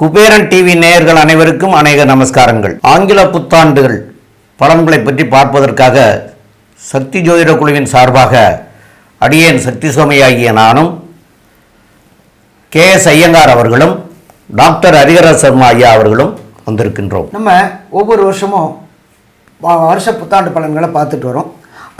Kuberan TV நேயர்கள் அனைவருக்கும் அநேக நமஸ்காரங்கள். ஆங்கில புத்தாண்டுகள் பலன்களை பற்றி பார்ப்பதற்காக சக்தி ஜோதிட குழுவின் சார்பாக அடியேன் சக்தி சுவாமி ஆகிய நானும் கே எஸ் ஐயங்கார் அவர்களும் டாக்டர் ஹரிகர சர்மா ஐயா அவர்களும் வந்திருக்கின்றோம். நம்ம ஒவ்வொரு வருஷமும் வருஷ புத்தாண்டு பலன்களை பார்த்துட்டு வரோம்.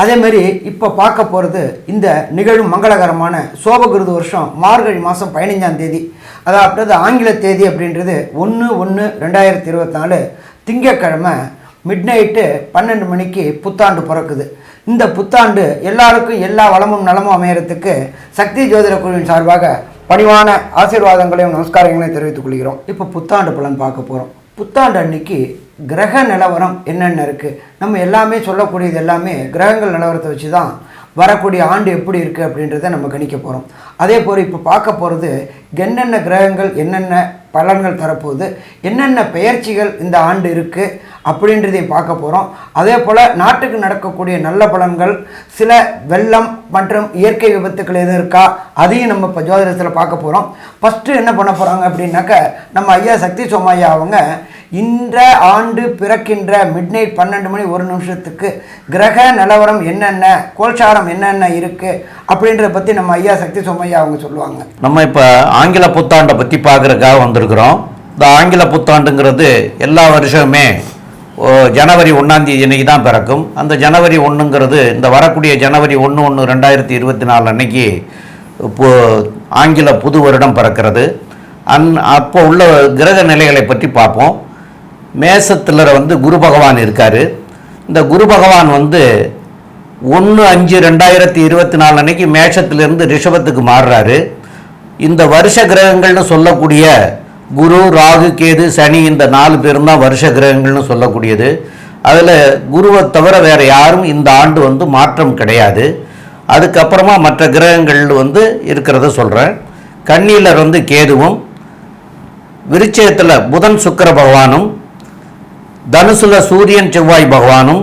அதேமாரி இப்போ பார்க்க போகிறது இந்த நிகழும் மங்களகரமான சோபகிருது வருஷம் மார்கழி மாதம் பதினைஞ்சாம் தேதி. அதாவது ஆங்கில தேதி அப்படின்றது ஒன்று ஒன்று ரெண்டாயிரத்தி இருபத்தி நாலு திங்கக்கிழமை மிட் நைட்டு பன்னெண்டு மணிக்கு புத்தாண்டு பிறக்குது. இந்த புத்தாண்டு எல்லாருக்கும் எல்லா வளமும் நலமும் அமையறதுக்கு சக்தி ஜோதிட குழுவின் சார்பாக பணிவான ஆசீர்வாதங்களையும் நமஸ்காரங்களையும் தெரிவித்துக் கொள்கிறோம். இப்போ புத்தாண்டு பலன் பார்க்க போகிறோம் புத்தாண்டு அன்னைக்கு கிரக நிலவரம் என்னென்ன இருக்குது நம்ம எல்லாமே சொல்லக்கூடியது எல்லாமே கிரகங்கள் நிலவரத்தை வச்சு தான் வரக்கூடிய ஆண்டு எப்படி இருக்குது அப்படின்றத நம்ம கணிக்க போகிறோம் அதே போல் இப்போ பார்க்க போகிறது என்னென்ன கிரகங்கள் என்னென்ன பலன்கள் தரப்போகுது. என்னென்ன பெயர்ச்சிகள் இந்த ஆண்டு இருக்குது அப்படின்றதையும் பார்க்க போகிறோம் அதே போல் நாட்டுக்கு நடக்கக்கூடிய நல்ல பலன்கள் சில வெள்ளம் மற்றும் இயற்கை விபத்துக்கள் எதுவும் இருக்கா? அதையும் நம்ம இப்போ ஜோதிடத்தில் பார்க்க போகிறோம் ஃபஸ்ட்டு என்ன பண்ண போகிறாங்க அப்படின்னாக்க நம்ம ஐயா சக்தி சோமையா அவங்க இந்த ஆண்டு பிறக்கின்ற மிட்நைட் பன்னெண்டு மணி ஒரு நிமிஷத்துக்கு கிரக நிலவரம் என்னென்ன கோல்சாரம் என்னென்ன இருக்குது அப்படின்றத பற்றி நம்ம ஐயா சக்தி சோமையா அவங்க சொல்லுவாங்க. நம்ம இப்போ ஆங்கில புத்தாண்டை பற்றி பார்க்குறக்காக வந்திருக்கிறோம். இந்த ஆங்கில புத்தாண்டுங்கிறது எல்லா வருஷமுமே ஓ, ஜனவரி ஒன்றாந்தேதி அன்றைக்கி தான் பிறக்கும். அந்த ஜனவரி ஒன்றுங்கிறது இந்த வரக்கூடிய ஜனவரி ஒன்று ஒன்று ரெண்டாயிரத்தி இருபத்தி நாலு அன்னைக்கு இப்போ ஆங்கில புது வருடம் பிறக்கிறது. அந் அப்போ உள்ள கிரக நிலைகளை பற்றி பார்ப்போம். மேசத்தில் வந்து குரு பகவான் இருக்கார். இந்த குரு பகவான் வந்து ஒன்று அஞ்சு ரெண்டாயிரத்தி இருபத்தி நாலு அன்னைக்கு மேஷத்திலிருந்து ரிஷபத்துக்கு மாறுறாரு. இந்த வருஷ கிரகங்கள்னு சொல்லக்கூடிய குரு ராகு கேது சனி இந்த நாலு பேரும் தான் வருஷ கிரகங்கள்னு சொல்லக்கூடியது. அதில் குருவை தவிர வேறு யாரும் இந்த ஆண்டு வந்து மாற்றம் கிடையாது. அதுக்கப்புறமா மற்ற கிரகங்கள் வந்து இருக்கிறத சொல்கிறேன் கண்ணியில் வந்து கேதுவும் விருச்சயத்தில் புதன் சுக்கிர பகவானும் தனுசுல சூரியன் செவ்வாய் பகவானும்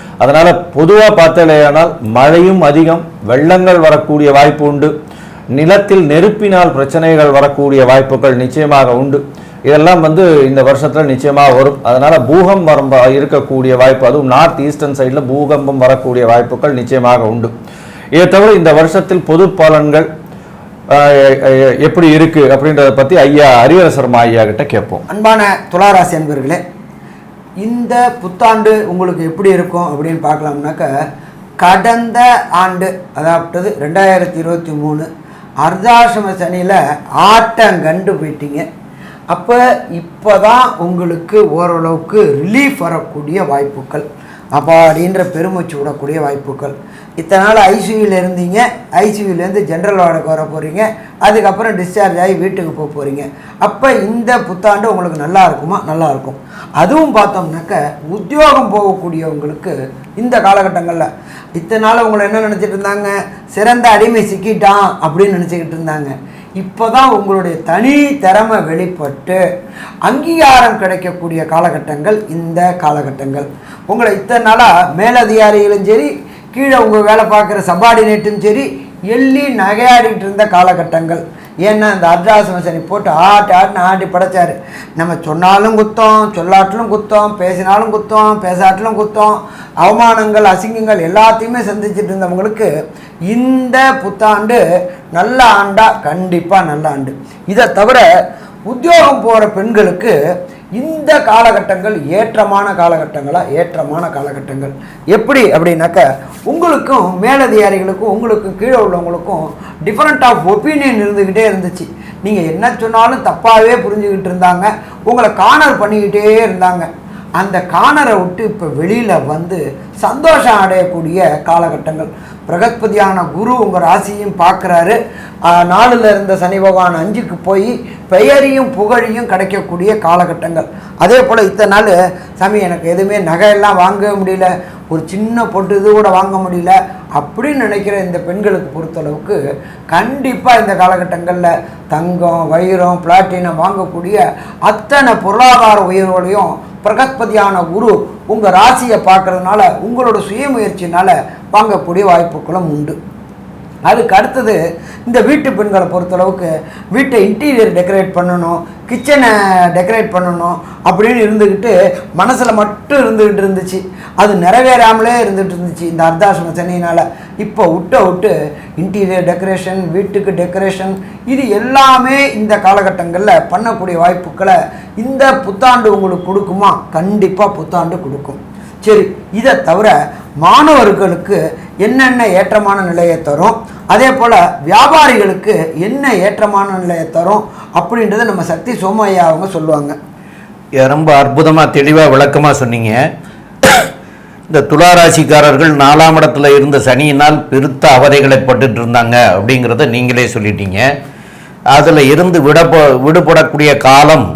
அதனால் பொதுவாக பார்த்தலையானால் மழையும் அதிகம் வெள்ளங்கள் வரக்கூடிய வாய்ப்பு உண்டு. நிலத்தில் நெருப்பினால் பிரச்சனைகள் வரக்கூடிய வாய்ப்புகள் நிச்சயமாக உண்டு. இதெல்லாம் வந்து இந்த வருஷத்தில் நிச்சயமாக வரும். அதனால் பூகம்பம் வர- இருக்கக்கூடிய வாய்ப்பு அதுவும் நார்த் ஈஸ்டர்ன் சைடில் பூகம்பம் வரக்கூடிய வாய்ப்புகள் நிச்சயமாக உண்டு. இதை தவிர இந்த வருஷத்தில் பொது பலன்கள் எப்படி இருக்குது அப்படின்றத பற்றி ஐயா ஹரிவரசர்மா ஐயா கிட்ட கேட்போம். அன்பான துளாராசி அன்பர்களே இந்த புத்தாண்டு உங்களுக்கு எப்படி இருக்கும் அப்படின்னு பார்க்கலாம்னாக்க கடந்த ஆண்டு அதாவது ரெண்டாயிரத்தி இருபத்தி மூணு அர்தாசம சனியில் ஆட்டம் கண்டு போயிட்டீங்க. அப்போ இப்போ தான் உங்களுக்கு ஓரளவுக்கு ரிலீஃப் வரக்கூடிய வாய்ப்புகள். அப்பாடின்ற பெருமூச்சு விடக்கூடிய வாய்ப்புகள். இத்தனை நாள் ஐசியூவில் இருந்தீங்க ஐசியூவிலேருந்து ஜென்ரல் வார்டுக்கு வர போகிறீங்க அதுக்கப்புறம் டிஸ்சார்ஜ் ஆகி வீட்டுக்கு போக போகிறீங்க அப்போ இந்த புத்தாண்டு உங்களுக்கு நல்லா இருக்குமா? நல்லா இருக்கும். அதுவும் பார்த்தோம்னாக்க உத்தியோகம் போகக்கூடியவங்களுக்கு இந்த காலகட்டங்களில் இத்தனை நாள் உங்களை என்ன நினச்சிட்டு இருந்தாங்க? சிறந்த அடிமை சிக்கிட்டான் அப்படின்னு நினச்சிக்கிட்டு இருந்தாங்க. இப்போ தான் உங்களுடைய தனி திறமை வெளிப்பட்டு அங்கீகாரம் கிடைக்கக்கூடிய காலகட்டங்கள் இந்த காலகட்டங்கள். உங்களை இத்தனை நாளாக மேலதிகாரிகளும் சரி கீழே உங்கள் வேலை பார்க்குற சபார்டினேட்டும் சரி எள்ளி நகையாடிட்டு இருந்த காலகட்டங்கள். ஏன்னா இந்த அர்த்தாசன சனி போட்டு ஆட்டு ஆட்டினு ஆட்டி படைச்சார். நம்ம சொன்னாலும் குத்தம் சொல்லாட்டிலும் குத்தம் பேசினாலும் குத்தம் பேசாட்டிலும் குத்தம் அவமானங்கள் அசிங்கங்கள் எல்லாத்தையுமே சந்திச்சுட்டு இருந்தவங்களுக்கு இந்த புத்தாண்டு நல்ல ஆண்டா கண்டிப்பாக நல்ல ஆண்டு. இதை தவிர உத்தியோகம் போகிற பெண்களுக்கு இந்த காலகட்டங்கள் ஏற்றமான காலகட்டங்களா? ஏற்றமான காலகட்டங்கள். எப்படி அப்படின்னாக்க உங்களுக்கும் மேலதிகாரிகளுக்கும் உங்களுக்கும் கீழே உள்ளவங்களுக்கும் டிஃப்ரெண்ட் ஆஃப் ஒப்பீனியன் இருந்துக்கிட்டே இருந்துச்சு. நீங்கள் என்ன சொன்னாலும் தப்பாகவே புரிஞ்சுக்கிட்டு இருந்தாங்க. உங்களை கார்னர் பண்ணிக்கிட்டே இருந்தாங்க. அந்த காணரை விட்டு இப்போ வெளியில் வந்து சந்தோஷம் அடையக்கூடிய காலகட்டங்கள். பிரகஸ்பதியான குரு உங்கள் ராசியும் பார்க்குறாரு. நாளில் இருந்த சனி பகவான் அஞ்சுக்கு போய் பெயரையும் புகழையும் கிடைக்கக்கூடிய காலகட்டங்கள். அதே போல் இத்தனை நாள் சாமி எனக்கு எதுவுமே நகையெல்லாம் வாங்கவே முடியல. ஒரு சின்ன பொட்டு இது கூட வாங்க முடியல அப்படின்னு நினைக்கிற இந்த பெண்களுக்கு பொறுத்தளவுக்கு கண்டிப்பாக இந்த காலகட்டங்களில் தங்கம் வைரம் பிளாட்டினம் வாங்கக்கூடிய அத்தனை பொருளாதார உயர்வுகளையும் பிரகஸ்பதியான குரு உங்கள் ராசியை பார்க்கறதுனால உங்களோட சுயமுயற்சினால் வாங்கக்கூடிய வாய்ப்புகளும் உண்டு. அதுக்கு அடுத்தது இந்த வீட்டு பெண்களை பொறுத்தளவுக்கு வீட்டை இன்டீரியர் டெக்கரேட் பண்ணணும் கிச்சனை டெக்கரேட் பண்ணணும் அப்படின்னு இருந்துக்கிட்டு மனசில் மட்டும் இருந்துக்கிட்டு இருந்துச்சு. அது நிறைவேறாமலே இருந்துகிட்டு இருந்துச்சு இந்த அர்த்தாசிரம சென்னையினால் இப்போ விட்ட விட்டு இன்டீரியர் டெக்கரேஷன் வீட்டுக்கு டெக்கரேஷன் இது எல்லாமே இந்த காலகட்டங்களில் பண்ணக்கூடிய வாய்ப்புகளை இந்த புத்தாண்டு உங்களுக்கு கொடுக்குமா? கண்டிப்பாக புத்தாண்டு கொடுக்கும். சரி இதை தவிர மாணவர்களுக்கு என்னென்ன ஏற்றமான நிலையை தரும்? அதே போல் வியாபாரிகளுக்கு என்ன ஏற்றமான நிலையை தரும் அப்படின்றத நம்ம சக்தி சோமையா அவங்க சொல்லுவாங்க. ரொம்ப அற்புதமாக தெளிவாக விளக்கமாக சொன்னீங்க. இந்த துளாராசிக்காரர்கள் நாலாம் இடத்துல இருந்த சனியினால் பெருத்த அவதைகளை பட்டுட்டு இருந்தாங்க அப்படிங்கிறத நீங்களே சொல்லிட்டீங்க. அதில் இருந்து விடப்ப விடுபடக்கூடிய காலம்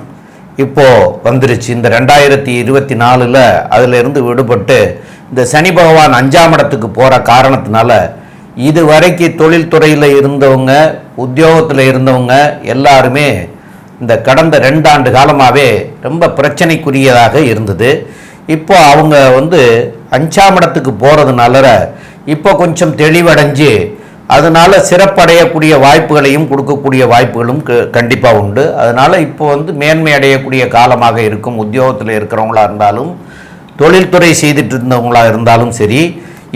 இப்போ வந்துருச்சு. இந்த ரெண்டாயிரத்தி இருபத்தி நாலில் அதிலிருந்து விடுபட்டு இந்த சனி பகவான் அஞ்சாம் இடத்துக்கு போகிற காரணத்தினால இது வரைக்கும் தொழில்துறையில் இருந்தவங்க உத்தியோகத்தில் இருந்தவங்க எல்லாருமே இந்த கடந்த ரெண்டாண்டு காலமாகவே ரொம்ப பிரச்சனைக்குரியதாக இருந்தது. இப்போ அவங்க வந்து அஞ்சாம் இடத்துக்கு போகிறதுனால இப்போ கொஞ்சம் தெளிவடைஞ்சு அதனால சிறப்படையக்கூடிய வாய்ப்புகளையும் கொடுக்கக்கூடிய வாய்ப்புகளும் கண்டிப்பாக உண்டு. அதனால் இப்போ வந்து மேன்மை அடையக்கூடிய காலமாக இருக்கும். உத்தியோகத்தில் இருக்கிறவங்களா இருந்தாலும் தொழில்துறை செய்துட்டு இருந்தவங்களா இருந்தாலும் சரி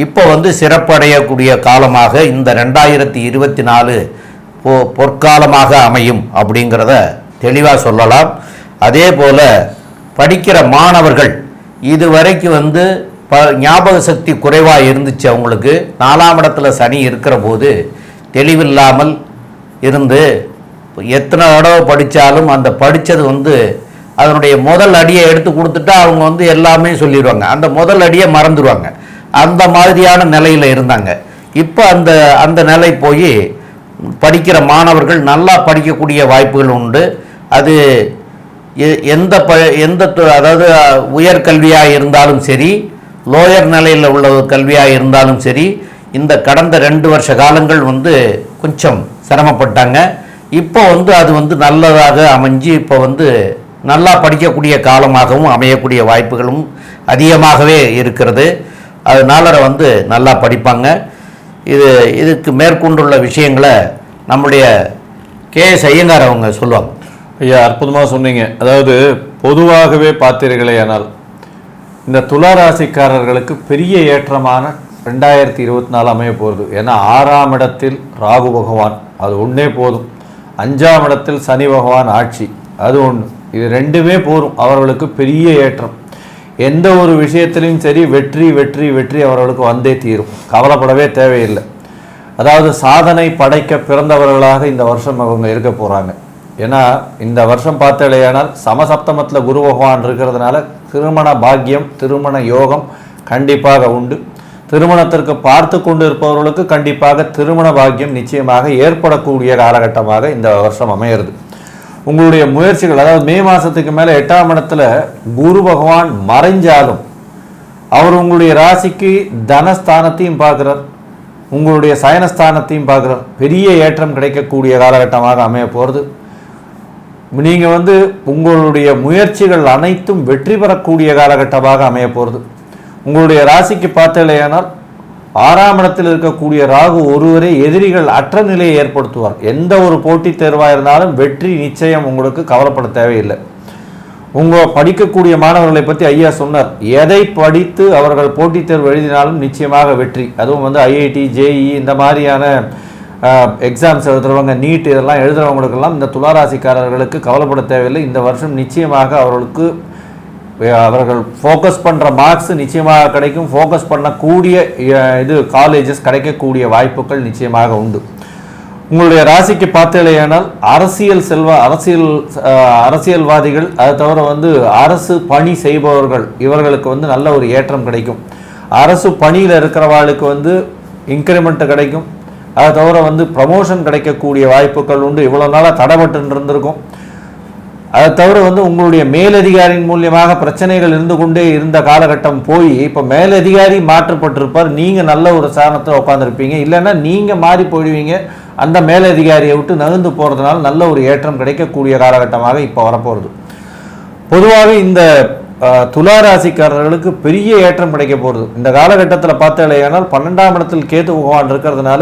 இப்போ வந்து சிறப்படையக்கூடிய காலமாக இந்த ரெண்டாயிரத்தி இருபத்தி நாலு பொ பொற்காலமாக அமையும் அப்படிங்கிறத தெளிவாக சொல்லலாம். அதே போல் படிக்கிற மாணவர்கள் இது வரைக்கும் வந்து ப ஞாபக சக்தி குறைவாக இருந்துச்சு அவங்களுக்கு. நாலாம் இடத்துல சனி இருக்கிற போது தெளிவில்லாமல் இருந்து எத்தனை தடவை படித்தாலும் அந்த படித்தது வந்து அதனுடைய முதல் அடியை எடுத்து கொடுத்துட்டா அவங்க வந்து எல்லாமே சொல்லிடுவாங்க. அந்த முதல் அடியை மறந்துடுவாங்க. அந்த மாதிரியான நிலையில் இருந்தாங்க. இப்போ அந்த அந்த நிலை போய் படிக்கிற மாணவர்கள் நல்லா படிக்கக்கூடிய வாய்ப்புகள் உண்டு. அது எ- எந்த ப எந்த அதாவது உயர்கல்வியாக இருந்தாலும் சரி லோயர் நிலையில் உள்ள கல்வியாக இருந்தாலும் சரி இந்த கடந்த ரெண்டு வருஷ காலங்கள் வந்து கொஞ்சம் சிரமப்பட்டாங்க. இப்போ வந்து அது வந்து நல்லதாக அமைஞ்சு இப்போ வந்து நல்லா படிக்கக்கூடிய காலமாகவும் அமையக்கூடிய வாய்ப்புகளும் அதிகமாகவே இருக்கிறது. அதனால வந்து நல்லா படிப்பாங்க. இது இதுக்கு மேற்கொண்டுள்ள விஷயங்களை நம்முடைய கே எஸ் ஐயங்கார் அவங்க சொல்லுவாங்க. ஐயா அற்புதமாக சொன்னீங்க. அதாவது பொதுவாகவே பார்த்தீர்களே ஆனால் இந்த துலா ராசிக்காரர்களுக்கு பெரிய ஏற்றமான ரெண்டாயிரத்தி இருபத்தி நாலு அமைய போகிறது ஏன்னா ஆறாம் இடத்தில் ராகு பகவான் அது ஒன்றே போதும். அஞ்சாம் இடத்தில் சனி பகவான் ஆட்சி அது ஒன்று இது ரெண்டுமே போதும். அவர்களுக்கு பெரிய ஏற்றம். எந்த ஒரு விஷயத்திலையும் சரி வெற்றி வெற்றி வெற்றி அவர்களுக்கு வந்தே தீரும். கவலைப்படவே தேவையில்லை. அதாவது சாதனை படைக்க பிறந்தவர்களாக இந்த வருஷம் அவங்க இருக்க போகிறாங்க ஏன்னா இந்த வருஷம் பார்த்தாலேயானால் சமசப்தமத்தில் குரு பகவான் இருக்கிறதுனால திருமண பாக்கியம் திருமண யோகம் கண்டிப்பாக உண்டு. திருமணத்திற்கு பார்த்து கொண்டு இருப்பவர்களுக்கு கண்டிப்பாக திருமண பாக்கியம் நிச்சயமாக ஏற்படக்கூடிய காலகட்டமாக இந்த வருஷம் அமையிறது. உங்களுடைய முயற்சிகள் அதாவது மே மாதத்துக்கு மேலே எட்டாம் இடத்துல குரு பகவான் மறைஞ்சாலும் அவர் உங்களுடைய ராசிக்கு தனஸ்தானத்தையும் பார்க்குறார். உங்களுடைய சயனஸ்தானத்தையும் பார்க்குறார். பெரிய ஏற்றம் கிடைக்கக்கூடிய காலகட்டமாக அமைய போகிறது நீங்கள் வந்து உங்களுடைய முயற்சிகள் அனைத்தும் வெற்றி பெறக்கூடிய காலகட்டமாக அமைய போகிறது உங்களுடைய ராசிக்கு பார்த்தலையானால் ஆறாம் இடத்தில் இருக்கக்கூடிய ராகு ஒருவரே எதிரிகள் அற்ற நிலையை ஏற்படுத்துவார். எந்த ஒரு போட்டித் தேர்வாக இருந்தாலும் வெற்றி நிச்சயம் உங்களுக்கு கவலைப்பட தேவையில்லை. உங்கள் படிக்கக்கூடிய மாணவர்களை பற்றி ஐயா சொன்னார். எதை படித்து அவர்கள் போட்டித் தேர்வு எழுதினாலும் நிச்சயமாக வெற்றி. அதுவும் வந்து ஐஐடி ஜேஇ இந்த மாதிரியான எக்ஸாம்ஸ் எழுதுறவங்க நீட் இதெல்லாம் எழுதுறவங்களுக்கெல்லாம் இந்த துளாராசிக்காரர்களுக்கு கவலைப்பட தேவையில்லை. இந்த வருஷம் நிச்சயமாக அவர்களுக்கு அவர்கள் ஃபோக்கஸ் பண்ணுற மார்க்ஸ் நிச்சயமாக கிடைக்கும். ஃபோக்கஸ் பண்ணக்கூடிய இது காலேஜஸ் கிடைக்கக்கூடிய வாய்ப்புகள் நிச்சயமாக உண்டு. உங்களுடைய ராசிக்கு பார்த்தேனால் அரசியல் செல்வ அரசியல் அரசியல்வாதிகள் அதை தவிர வந்து அரசு பணி செய்பவர்கள் இவர்களுக்கு வந்து நல்ல ஒரு ஏற்றம் கிடைக்கும். அரசு பணியில் இருக்கிறவாளுக்கு வந்து இன்க்ரிமெண்ட் கிடைக்கும். அதை தவிர வந்து ப்ரமோஷன் கிடைக்கக்கூடிய வாய்ப்புகள் உண்டு. இவ்வளோ நாளாக தடைபட்டு இருந்திருக்கும் அதை தவிர வந்து உங்களுடைய மேலதிகாரியின் மூலியமாக பிரச்சனைகள் இருந்து கொண்டே இருந்த காலகட்டம் போய் இப்போ மேலதிகாரி மாற்றப்பட்டிருப்பார். நீங்கள் நல்ல ஒரு சாரணத்தில் உட்காந்துருப்பீங்க இல்லைன்னா நீங்கள் மாறி போயிடுவீங்க. அந்த மேலதிகாரியை விட்டு நகர்ந்து போகிறதுனால நல்ல ஒரு ஏற்றம் கிடைக்கக்கூடிய காலகட்டமாக இப்போ வரப்போகிறது பொதுவாக இந்த துலா ராசிக்காரர்களுக்கு பெரிய ஏற்றம் கிடைக்க போகிறது இந்த காலகட்டத்தில் பார்த்தாலேயானால் பன்னெண்டாம் இடத்தில் கேத்து பகவான் இருக்கிறதுனால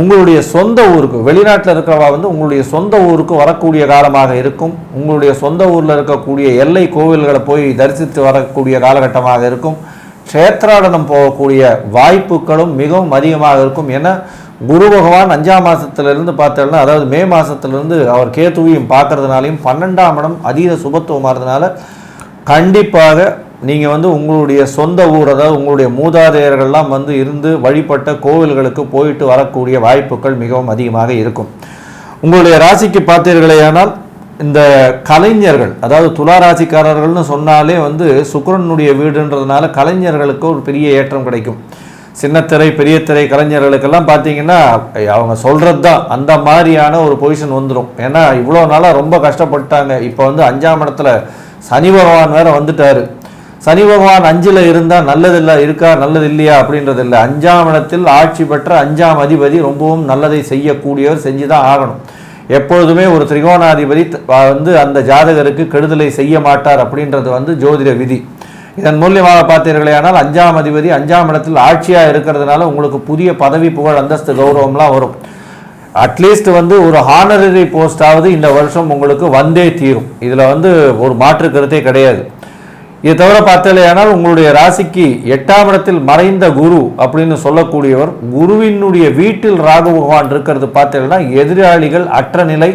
உங்களுடைய சொந்த ஊருக்கு வெளிநாட்டில் இருக்கிறவா வந்து உங்களுடைய சொந்த ஊருக்கு வரக்கூடிய காலமாக இருக்கும். உங்களுடைய சொந்த ஊரில் இருக்கக்கூடிய எல்லை கோவில்களை போய் தரிசித்து வரக்கூடிய காலகட்டமாக இருக்கும். க்ஷேத்ராடனம் போகக்கூடிய வாய்ப்புகளும் மிகவும் அதிகமாக இருக்கும் ஏன்னா குரு பகவான் அஞ்சாம் மாதத்திலிருந்து பார்த்தோம்னா அதாவது மே மாதத்திலிருந்து அவர் கேத்துவையும் பார்க்கறதுனாலையும் பன்னெண்டாம் இடம் அதீத சுபத்துவமாகிறதுனால கண்டிப்பாக நீங்கள் வந்து உங்களுடைய சொந்த ஊர் அதாவது உங்களுடைய மூதாதையர்கள்லாம் வந்து இருந்து வழிபட்ட கோவில்களுக்கு போயிட்டு வரக்கூடிய வாய்ப்புகள் மிகவும் அதிகமாக இருக்கும். உங்களுடைய ராசிக்கு பார்த்தீர்களேயானால் இந்த கலைஞர்கள் அதாவது துலா ராசிக்காரர்கள்னு சொன்னாலே வந்து சுக்கரனுடைய வீடுன்றதுனால கலைஞர்களுக்கு ஒரு பெரிய ஏற்றம் கிடைக்கும். சின்னத்திரை பெரிய திரை கலைஞர்களுக்கெல்லாம் பார்த்தீங்கன்னா அவங்க சொல்கிறது தான் அந்த மாதிரியான ஒரு பொசிஷன் வந்துடும் ஏன்னா இவ்வளோ நாளாக ரொம்ப கஷ்டப்பட்டாங்க. இப்போ வந்து அஞ்சாம் இடத்துல சனி பகவான் வேறு வந்துட்டார். சனி பகவான் அஞ்சில் இருந்தால் நல்லதில்லை இருக்கா நல்லது இல்லையா அப்படின்றது இல்லை அஞ்சாம் இடத்தில் ஆட்சி பெற்ற அஞ்சாம் அதிபதி ரொம்பவும் நல்லதை செய்யக்கூடியவர் செஞ்சு தான் ஆகணும். எப்பொழுதுமே ஒரு திரிகோணாதிபதி வந்து அந்த ஜாதகருக்கு கெடுதலை செய்ய மாட்டார் அப்படின்றது வந்து ஜோதிட விதி. இதன் மூலியமாக பார்த்தீர்களேயானால் அஞ்சாம் அதிபதி அஞ்சாம் இடத்தில் ஆட்சியாக இருக்கிறதுனால உங்களுக்கு புதிய பதவி புகழ் அந்தஸ்து கௌரவம்லாம் வரும். அட்லீஸ்ட் வந்து ஒரு ஹானரரி போஸ்டாவது இந்த வருஷம் உங்களுக்கு வந்தே தீரும். இதில் வந்து ஒரு மாற்று கருத்தே கிடையாது. இதை தவிர பார்த்தாலேயானால் உங்களுடைய ராசிக்கு எட்டாம் இடத்தில் மறைந்த குரு அப்படின்னு சொல்லக்கூடியவர் குருவினுடைய வீட்டில் ராகு பகவான் இருக்கிறது பார்த்தீங்கன்னா எதிராளிகள் அற்ற நிலை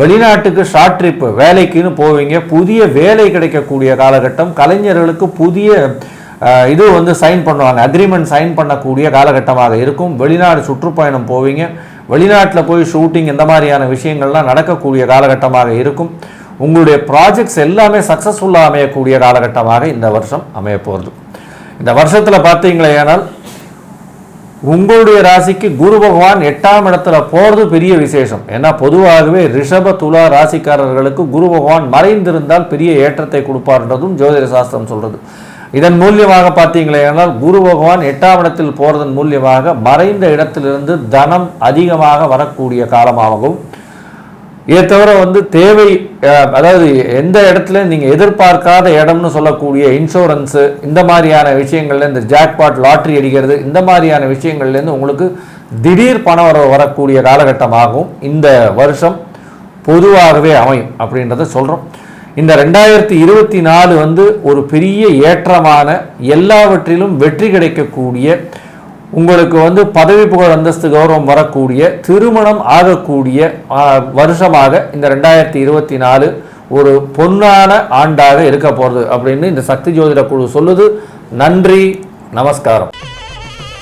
வெளிநாட்டுக்கு ஷார்ட் ட்ரிப் வேலைக்குன்னு போவீங்க புதிய வேலை கிடைக்கக்கூடிய காலகட்டம் கலைஞர்களுக்கு புதிய இது வந்து சைன் பண்ணுவாங்க அக்ரிமெண்ட் சைன் பண்ணக்கூடிய காலகட்டமாக இருக்கும் வெளிநாடு சுற்றுப்பயணம் போவீங்க வெளிநாட்டில் போய் ஷூட்டிங் இந்த மாதிரியான விஷயங்கள்லாம் நடக்கக்கூடிய காலகட்டமாக இருக்கும். உங்களுடைய ப்ராஜெக்ட்ஸ் எல்லாமே சக்ஸஸ்ஃபுல்லாக அமையக்கூடிய காலகட்டமாக இந்த வருஷம் அமைய போகிறது இந்த வருஷத்தில் பார்த்தீங்களேனால் உங்களுடைய ராசிக்கு குரு பகவான் எட்டாம் இடத்துல போகிறது பெரிய விசேஷம். ஏன்னா பொதுவாகவே ரிஷப துலா ராசிக்காரர்களுக்கு குரு பகவான் மறைந்திருந்தால் பெரிய ஏற்றத்தை கொடுப்பார்ன்றதும் ஜோதிட சாஸ்திரம் சொல்கிறது இதன் மூலியமாக பார்த்தீங்களேனால் குரு பகவான் எட்டாம் இடத்தில் போகிறதன் மூலியமாக மறைந்த இடத்திலிருந்து தனம் அதிகமாக வரக்கூடிய காலமாகவும் இதை தவிர வந்து தேவை அதாவது எந்த இடத்துல நீங்கள் எதிர்பார்க்காத இடம்னு சொல்லக்கூடிய இன்சூரன்ஸு இந்த மாதிரியான விஷயங்கள்ல இந்த ஜாக்பாட் லாட்ரி அடிக்கிறது இந்த மாதிரியான விஷயங்கள்லேருந்து உங்களுக்கு திடீர் பணம் வர வரக்கூடிய காலகட்டமாகவும் இந்த வருஷம் பொதுவாகவே அமையும் அப்படின்றத சொல்கிறோம் இந்த ரெண்டாயிரத்தி இருபத்தி நாலு வந்து ஒரு பெரிய ஏற்றமான எல்லாவற்றிலும் வெற்றி கிடைக்கக்கூடிய உங்களுக்கு வந்து பதவி புகழ் அந்தஸ்து கௌரவம் வரக்கூடிய திருமணம் ஆகக்கூடிய வருஷமாக இந்த ரெண்டாயிரத்தி இருபத்தி நாலு ஒரு பொன்னான ஆண்டாக இருக்க போகிறது அப்படின்னு இந்த சக்தி ஜோதிட குழு சொல்லுது. நன்றி நமஸ்காரம்.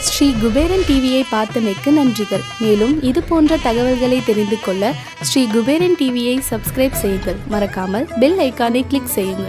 ஸ்ரீ குபேரன் டிவியை பார்த்தமைக்கு நன்றிகள். மேலும் இது போன்ற தகவல்களை தெரிந்து கொள்ள ஸ்ரீ குபேரன் டிவியை சப்ஸ்கிரைப் செய்யுங்கள். மறக்காமல் பெல் ஐக்கானை கிளிக் செய்யுங்கள்.